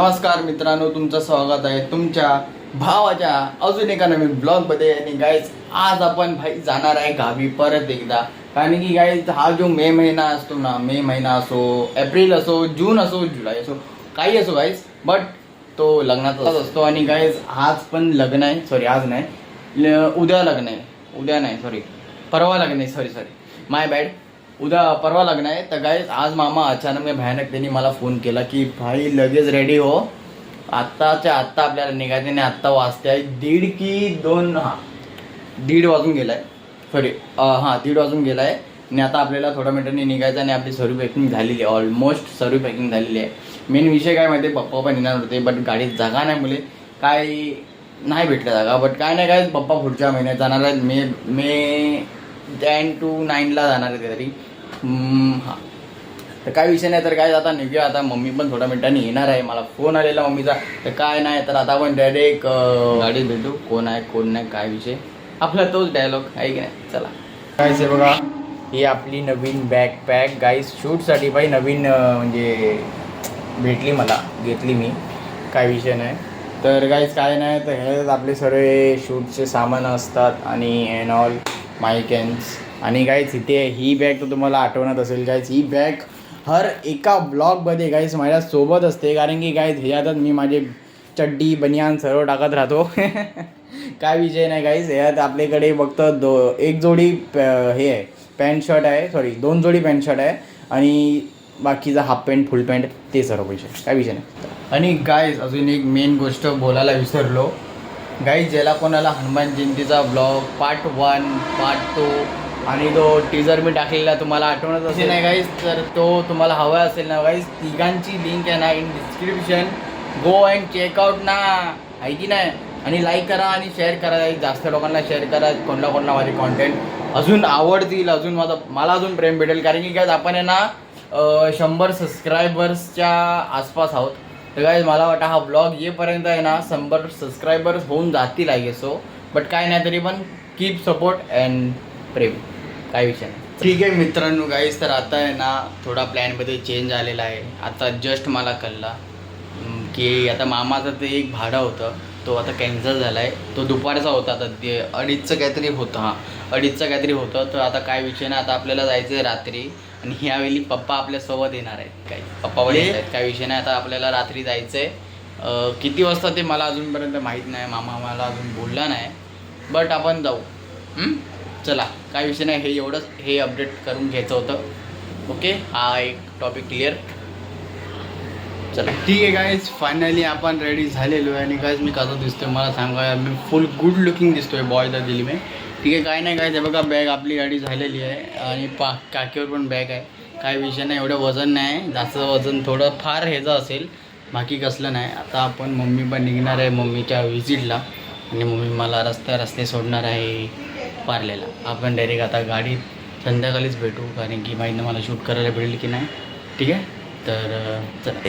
नमस्कार मित्रांनो तुमचं स्वागत आहे तुमच्या भावाच्या अजून एका नवीन ब्लॉगमध्ये आणि गाईज आज आपण भाई जाणार आहे गावी परत एकदा. कारण की गाईज हा जो मे महिना असतो ना मे महिना असो एप्रिल असो जून असो जुलै असो काही असो गाईज बट तो लग्नाचाच असतो. आणि गाईज आज पण लग्न आहे. सॉरी आज नाही. उद्या लग्न आहे. उद्या नाही सॉरी परवा लग्न आहे. सॉरी सॉरी माय बॅड उद्या परवा लग्न आहे. तर गाईज आज मामा अचानक मी भयानक त्यांनी मला फोन केला की भाई लगेच रेडी हो. आत्ताच्या आत्ता आपल्याला निघायचं आणि आत्ता वाजते आहे. दीड की दोन हां दीड वाजून गेला आहे सॉरी हां दीड वाजून गेला आहे आणि आता आपल्याला थोड्या मिनिटांनी निघायचं आणि आपली सर्व पॅकिंग झालेली आहे. ऑलमोस्ट सर्व पॅकिंग झालेली आहे. मेन विषय काय माहिती पप्पा पण येणार होते बट गाडीत जागा नाही मुले. काय नाही भेटल्या जागा बट काय नाही काय पप्पा पुढच्या महिन्यात जाणार आहेत. मे मे टेन टू नाईनला जाणार आहे तरी हां. तर काय विषय नाही तर काय आता निघूया. आता मम्मी पण थोड्या मिनिटांनी येणार आहे. मला फोन आलेला मम्मीचा. तर काय नाही तर आता आपण डायरेक्ट गाडीत भेटू. कोण आहे कोण नाही काय विषय. आपला तोच डायलॉग आहे की नाही? चला. काय से बघा. ही आपली नवीन बॅग पॅक गाईस शूटसाठी बाई नवीन म्हणजे भेटली मला. घेतली मी. काय विषय नाही. तर गाईज काय नाही तर हे आपले सर्व शूटचे सामान असतात आणि एन ऑल मायकॅन्स आणि गाईज इथे ही बॅग तर तुम्हाला आठवणत असेल गाईज ही बॅग हर एका ब्लॉगमध्ये गाईज माझ्या सोबत असते. कारण की गाईज ह्याच्यातच मी माझे चड्डी बनियान सर्व टाकत राहतो. काय विषय नाही गाईज ह्यात आपल्याकडे फक्त दो एक जोडी प- हे आहे पॅन्ट शर्ट आहे. सॉरी दोन जोडी पॅन्ट शर्ट आहे. आणि बाकीचा हाफ पॅन्ट फुल पॅन्ट ते सर्व पैसे काय विषय नाही. आणि गाईज अजून एक मेन गोष्ट बोलायला विसरलो. गाईज ज्याला कोणाला हनुमान जयंतीचा blog part one part two आणि तो टीजर मी टाकलेला तुम्हाला आठवणच असेल. नाही गाईज तर तो तुम्हाला हवा असेल ना गाईज तिघांची लिंक आहे ना in description go and check out ना. आहे की नाही? आणि लाईक करा आणि शेअर करा. जास्त लोकांना शेअर करा कोणला कोणला माझे कॉन्टेंट अजून आवडतील अजून माझं मला अजून प्रेम भेटेल. कारण की काय आपण आहे ना शंभर सबस्क्रायबर्सच्या आसपास आहोत. तर काय मला वाटतं हा ब्लॉग येईपर्यंत आहे ना शंभर सबस्क्रायबर्स होऊन जातील गेस सो बट काय नाही तरी पण कीप सपोर्ट अँड प्रेम. काय विषय नाही. ठीक आहे मित्रांनो गाईज तर आता आहे ना थोडा प्लॅनमध्ये चेंज आलेला आहे. आता जस्ट मला कळला की आता मामाचं ते एक भाडं होतं तो आता कॅन्सल झाला आहे तो दुपारचा होता आता ते अडीचचं काहीतरी होतं हां. अडीचचं काहीतरी होतं तर आता काय विषय नाही आता आपल्याला जायचं आहे रात्री. आणि ह्यावेळी पप्पा आपल्यासोबत येणार आहेत काय पप्पा येत आहेत काय विषय नाही आता आपल्याला रात्री जायचं आहे किती वाजता ते मला अजूनपर्यंत माहीत नाही मामा मला अजून बोलला नाही. बट आपण जाऊ? चला काय विषय नाही हे एवढंच हे अपडेट करून घ्यायचं होतं. ओके हा एक टॉपिक क्लिअर चला. ठीक आहे गाईज फायनली आपण रेडी झालेलो आहे. आणि गाईज मी कसं दिसतोय मला सांगा मी फुल गुड लुकिंग दिसतोय बॉय द दिली मी. ठीक आहे काय नाही काय ते बघा बॅग आपली गाडी झालेली आहे. आणि पा काकीवर पण बॅग आहे. काय विषय नाही एवढं वजन नाही. जास्त वजन थोडं फार ह्याचं असेल बाकी कसलं नाही. आता आपण मम्मी पण निघणार आहे मम्मीच्या व्हिजिटला आणि मम्मी मला रस्त्या रस्ते सोडणार आहे. पार्लेला. आपण डायरेक्ट आता गाडीत संध्याकाळीच भेटू कारण की माहीत मला शूट करायला भेटेल की नाही. ठीक आहे? तर चला.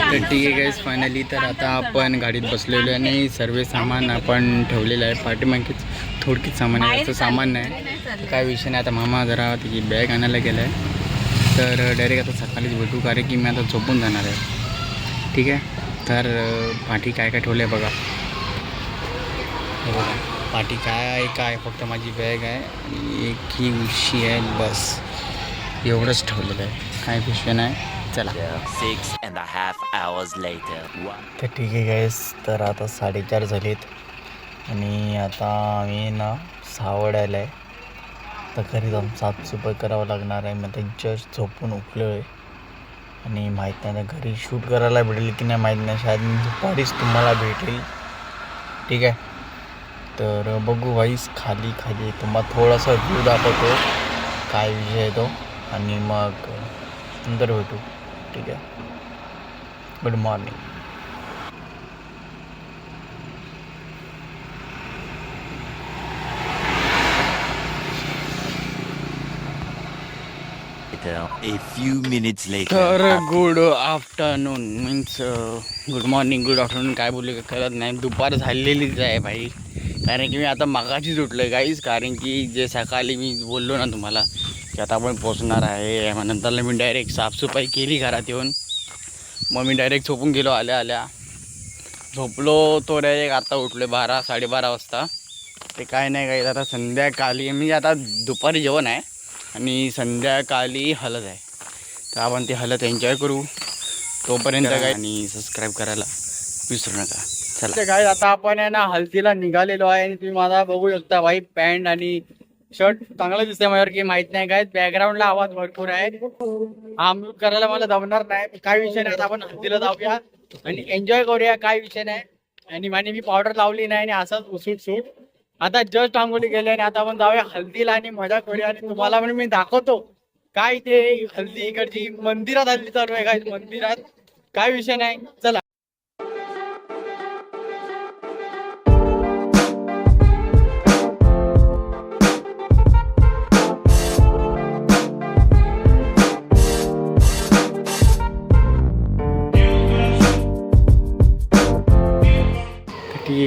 तर ठीक आहे गाईज फायनली तर आता आपण गाडीत बसलेलो आहे आणि सर्व सामान आपण ठेवलेलं आहे. पाठीमागेच थोडकीच सामान आहे असं सामान नाही. काय विषय नाही आता मामा जरा त्याची बॅग आणायला गेला आहे तर डायरेक्ट आता सकाळीच भेटू कारण की मी आता झोपून जाणार आहे. ठीक आहे? तर पाठी काय काय ठेवलं आहे बघा बघा. पाठी काय आहे काय फक्त माझी बॅग आहे आणि एक ही उशी आहे बस. एवढंच ठेवलेलं आहे. काय विषय नाही. चला. And a half hours later. तर ठीक आहे गाईस तर आता साडेचार झालेत. आणि आता आम्ही ना सावडायला आहे. तर घरी जाऊन साफसफाई करावं लागणार आहे. मग ते जस्ट झोपून उठलो आहे आणि माहीत नाही घरी शूट करायला भेटेल की नाही माहीत नाही. शायद दुपारीच तुम्हाला भेटेल. ठीक आहे? तर बघू वाईस खाली खाली. तुम्हाला थोडासा व्ह्यू दाखवतो. काय विषय आहे तो. आणि मग नंतर भेटू. ठीक आहे? Good morning. A few minutes later. तर good afternoon means good morning good afternoon काय बोलले कळत नाही. दुपार झालेलीच आहे भाई. कारण की मी आता मगाशीच उठलो आहे गाईज कारण की जे सकाळी मी बोललो ना तुम्हाला की आता आपण पोचणार आहे. मग नंतरला मी डायरेक्ट साफसफाई केली घरात येऊन. मग मी डायरेक्ट झोपून गेलो आल्या आल्या. झोपलो तो डायरेक्ट आता उठलो बारा साडेबारा वाजता. ते काय नाही काही आता संध्याकाळी मी आता दुपारी जेवण आहे आणि संध्याकाळी हलद आहे. तर आपण ती हलद एन्जॉय करू. तोपर्यंत काय आणि सबस्क्राईब करायला विसरू नका. चला. काय आता आपण आहे ना हल्दीला निघालेलो आहे आणि तुम्ही मला बघू शकता व्हाईट पॅन्ट आणि शर्ट चांगलं दिसतंय माझ्यावर की माहीत नाही काय बॅकग्राऊंडला आवाज भरपूर आहे. हा करायला मला जमणार नाही. काय विषय नाही आता आपण हल्दीला जाऊया आणि एन्जॉय करूया काय विषय नाही. आणि माने मी पावडर लावली नाही आणि असंच उसूट सूट. आता जस्ट आंघोळी गेली आणि आता आपण जाऊया हल्दीला आणि मजा करूया. आणि तुम्हाला म्हणून मी दाखवतो काय ते हल्दी इकडची मंदिरात हल्दी चालू आहे काय मंदिरात. काय विषय नाही. चला.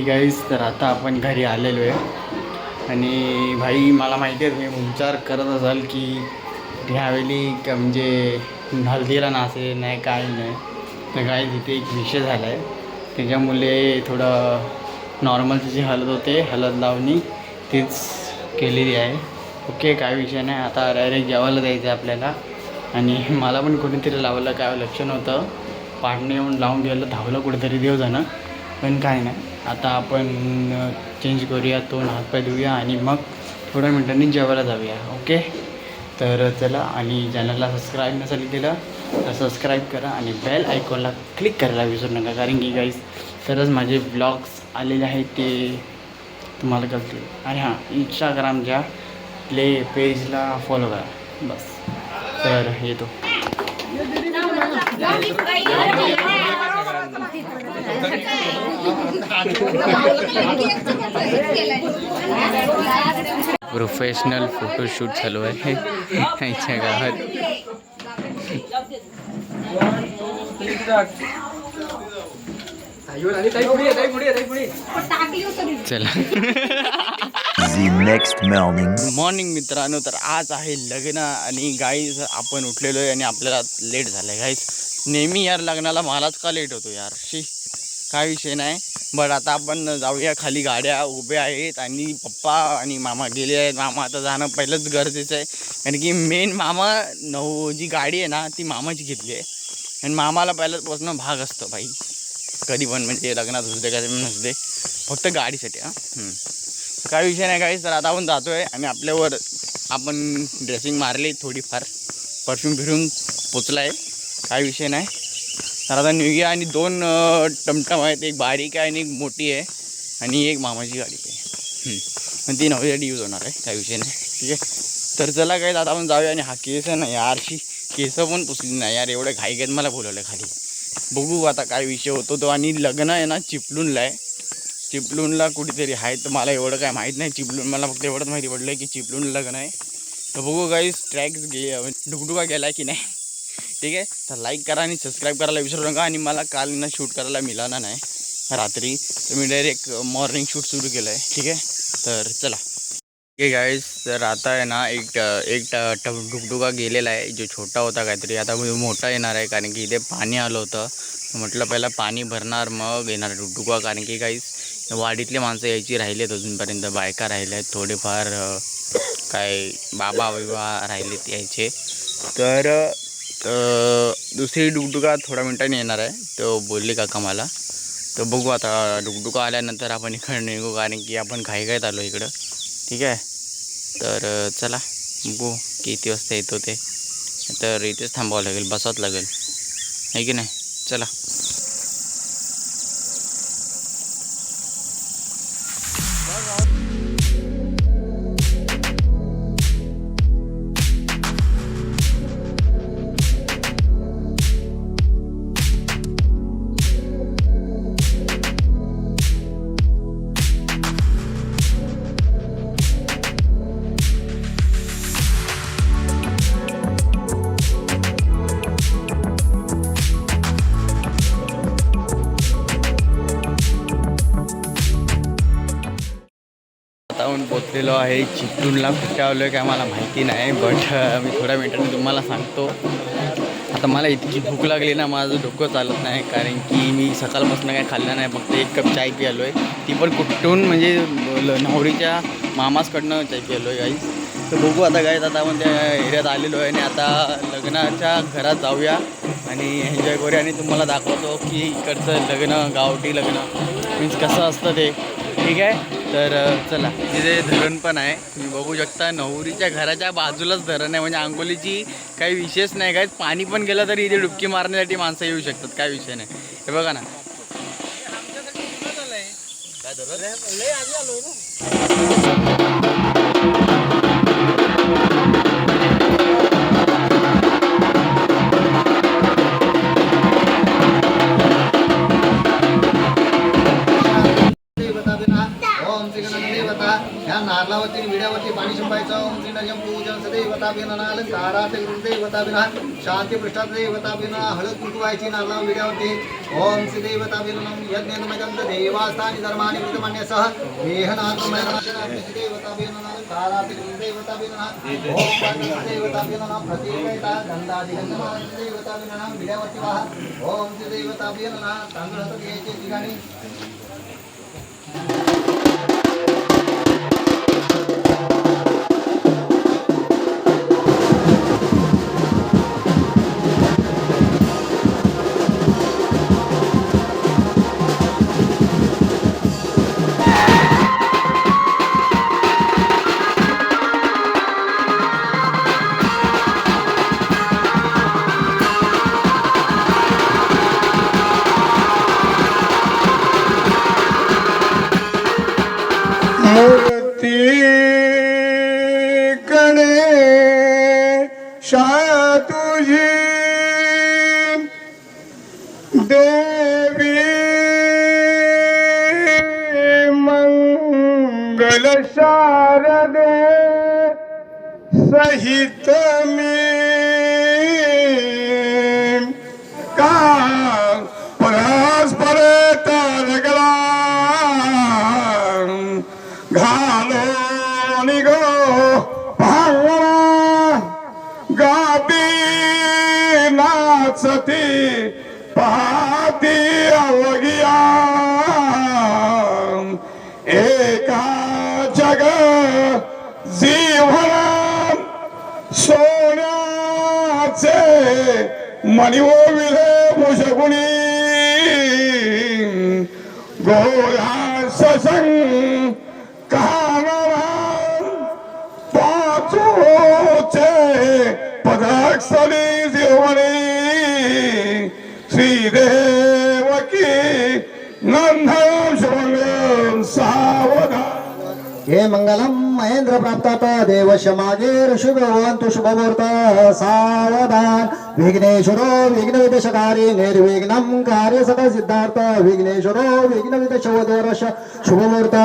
गाईज तर आता आपण घरी आलेलो आहे. आणि भाई मला माहिती आहे तुम्ही विचार करत असाल की ह्यावेळी का म्हणजे हल्दीला नाचे नाही काय नाही. तर काय तिथे एक विषय झाला आहे त्याच्यामुळे थोडं नॉर्मल जी हलद होते हलद लावणी तीच केलेली आहे. ओके काय विषय नाही. आता डायरेक्ट जेवायला द्यायचं आहे आपल्याला. आणि मला पण कुठेतरी लावलं काय लक्ष नव्हतं. पाडणे येऊन लावून गेलं धावलं कुठेतरी देव जाणं पण काय नाही. आता आपण चेंज करूया तोंड हातपाय धुऊया आणि मग थोड्या मिनटांनी जेवायला जाऊया ओके तर चला आणि चॅनलला सबस्क्राईब नसेल केलं तर सबस्क्राईब करा आणि बेल आयकॉनला क्लिक करायला विसरू नका कारण की गाईज तरच माझे ब्लॉग्स आलेले आहेत ते तुम्हाला कळतील. आणि हां इंस्टाग्रामच्या प्ले पेजला फॉलो करा बस. तर येतो. प्रोफेशनल फोटोशूट चालू आहे. यांच्या गावात. चला. Morning. मॉर्निंग मित्रांनो तर आज आहे लग्न आणि गाईज आपण उठलेलो आहे आणि आपल्याला लेट झालं आहे गाईज नेहमी यार लग्नाला मलाच का लेट होतो यार? शी. काय विषय नाही. बट आता आपण जाऊया खाली गाड्या उभ्या आहेत आणि पप्पा आणि मामा गेले आहेत. मामा आता जाणं पहिलंच गरजेचं आहे. कारण की मेन मामा नऊ जी गाडी आहे ना ती मामाची घेतली आहे. आणि मामाला पहिल्यापासून भाग असतो भाई. कधी पण म्हणजे लग्नात असते दे कधी पण फक्त गाडीसाठी हां. काय विषय नाही काही तर आता आपण जातो आहे आणि आपल्यावर आपण ड्रेसिंग मारली थोडीफार. परफ्यूम फिरून पोचला आहे काय विषय नाही. तर आता निघूया आणि दोन टमटम आहेत. एक बारीक आहे आणि एक मोठी आहे. आणि एक मामाची गाडी आहे. आणि ती नव्यासाठी यूज होणार आहे. त्या विषय नाही. ठीक आहे? तर चला काय आता आपण जाऊया आणि हा केस आहे ना यारशी केस पण पुसली नाही यार. एवढं घाई घेत मला बोलवलं खाली. बघू आता काय विषय होतो तो. आणि लग्न आहे ना चिपलूनला आहे. चिपलूनला कुठेतरी आहे. तर मला एवढं काय माहीत नाही. चिपलून मला फक्त एवढंच माहिती पडलं की चिपलून लग्न आहे. तर बघू काही ट्रॅक्स गे डुकडुका गेला की नाही. ठीक आहे? तर लाईक करा आणि सबस्क्राईब करायला विसरू नका आणि मला काल ना शूट करायला मिळाला नाही. रात्री तर मी डायरेक्ट मॉर्निंग शूट सुरू केलं आहे ठीक आहे? तर चला. ठीक आहे तर आता आहे ना एक एक डुकडुका गेलेला आहे. जो छोटा होता काहीतरी. आता मोठा येणार आहे कारण की इथे पाणी आलं होतं. म्हटलं पहिला पाणी भरणार मग येणार डुकडुका कारण की गाईस वाडीतले माणसं यायची राहिलेत अजूनपर्यंत. बायका राहिल्या आहेत थोडेफार काय बाबा बिबा राहिलेत यायचे. तर तर दुसरी डुकडुका थोड्या मिनटाने येणार आहे. तो बोलले काका मला. तर बघू आता डुकडुका आल्यानंतर आपण इकडं निघू कारण की आपण घाईघाईत आलो इकडं. ठीक आहे? तर चला बघू किती वाजता येतो ते. तर इथेच थांबावं लागेल बसावंच लागेल. आहे की नाही? चला. बसलेलो आहे चिपटूनला कुठे आलो आहे काय मला माहिती नाही बट मी थोड्या मिनिटांनी तुम्हाला सांगतो. आता मला इतकी भूक लागली ना माझं डोकं चालत नाही कारण की मी सकाळपासून काय खाल्लं नाही फक्त एक कप चाय पियालो आहे ती पण कुठून म्हणजे ल- नवरीच्या मामासकडनं चाय पियालो आहे गाईस तर बघू आता गाईज आता आपण त्या एरियात आलेलो आहे आणि आता लग्नाच्या घरात जाऊया आणि एन्जॉय करूया. आणि तुम्हाला दाखवतो की इकडचं लग्न गावठी लग्न. मीन्स कसं असतं ते. ठीक आहे. तर चला. तिथे धरण पण आहे. तुम्ही बघू शकता नवरीच्या घराच्या बाजूलाच धरण आहे. म्हणजे आंघोलीची काही विशेष नाही काय पाणी पण गेलं तरी इथे डुबकी मारण्यासाठी माणसं येऊ शकतात. काय विषय नाही. हे बघा ना. काय धरण? సౌందర్యం పూజన సదేవతాభినాలంకారాసైవతాభిన శాంతి పృష్ఠదేవతాభిన హళత్ కుంకువాయిచి నల్లం వీడవంతి ఓం శ్రీదేవతాభినం యజ్ఞమగంధ దేవాస్థాని ధర్మాని కృతమన్య సహ మేహనాత్మదేవతాభినాలంకారాసైవతాభిన ఓం దేవతాభిన ప్రతీకైత గంధాదిగంధమాదేవతాభిన విడవతి ఓం శ్రీదేవతాభిన తండ్రి तुझी देवी मंगल शारदे सहित मी गाबी नाचती पाहती अवगिया एका जग जीवन सोन्याचे मणिओ विले भूषगुणी गोरा ससंग कानरा पाचोचे पदाक्षरी जीवनी श्रीदेवकी नंदन शुभंग सावधान हे मंगलम महेंद्र प्राप्तात देव शमागेर शुभवंतु शुभमुहूर्त सावधान विघ्नेश्वरो विघ्न विदशकारी निर्विघ्नम कार्य सदा सिद्धार्थ। विघ्नेश्वरो विघ्न विदशवदोरश शुभमुहूर्त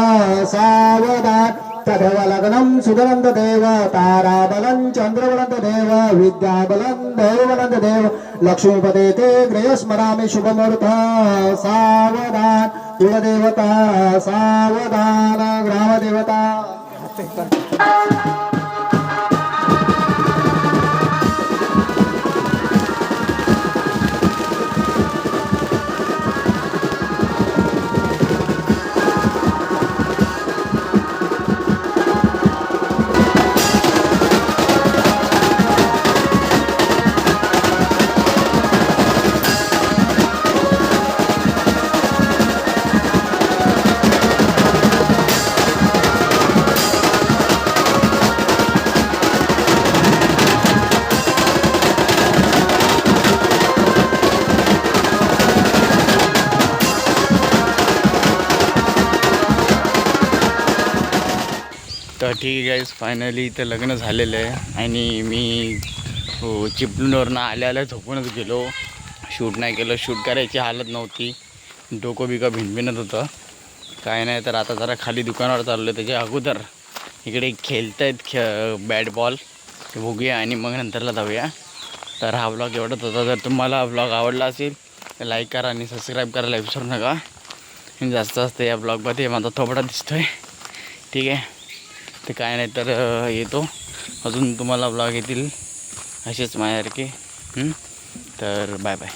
सावधान तदेव लग्नम सुदरंत देव ताराबलं चंद्रबलंत देव विद्याबलं दैवबलंत देव लक्ष्मीपदे ते गृहस्मरामि शुभमुहूर्त सावधान कुलदेवता सावधान ग्रामदेवता। तर ठीक आहे गाईज फायनली इथं लग्न झालेलं आहे. आणि मी हो, चिपळूणवरनं आल्या आल्या झोपूनच गेलो. शूट नाही केलं शूट करायची हालत नव्हती. डोकं बिकं भिनभिनत होतं. काय नाही तर आता जरा खाली दुकानावर चाललो आहे त्याच्या अगोदर इकडे खेळत आहेत खे बॅट बॉल बघूया आणि मग नंतरला जाऊया. तर हा ब्लॉग एवढाच होता. जर तुम्हाला हा ब्लॉग आवडला असेल तर लाईक करा आणि सबस्क्राईब करायला विसरू नका. जास्त जास्त या ब्लॉगमध्ये माझा थोबडा दिसतो आहे ठीक आहे. ते काय नाही तर येतो. अजून तुम्हाला ब्लॉग येतील. असेच माझ्यासारखे तर बाय बाय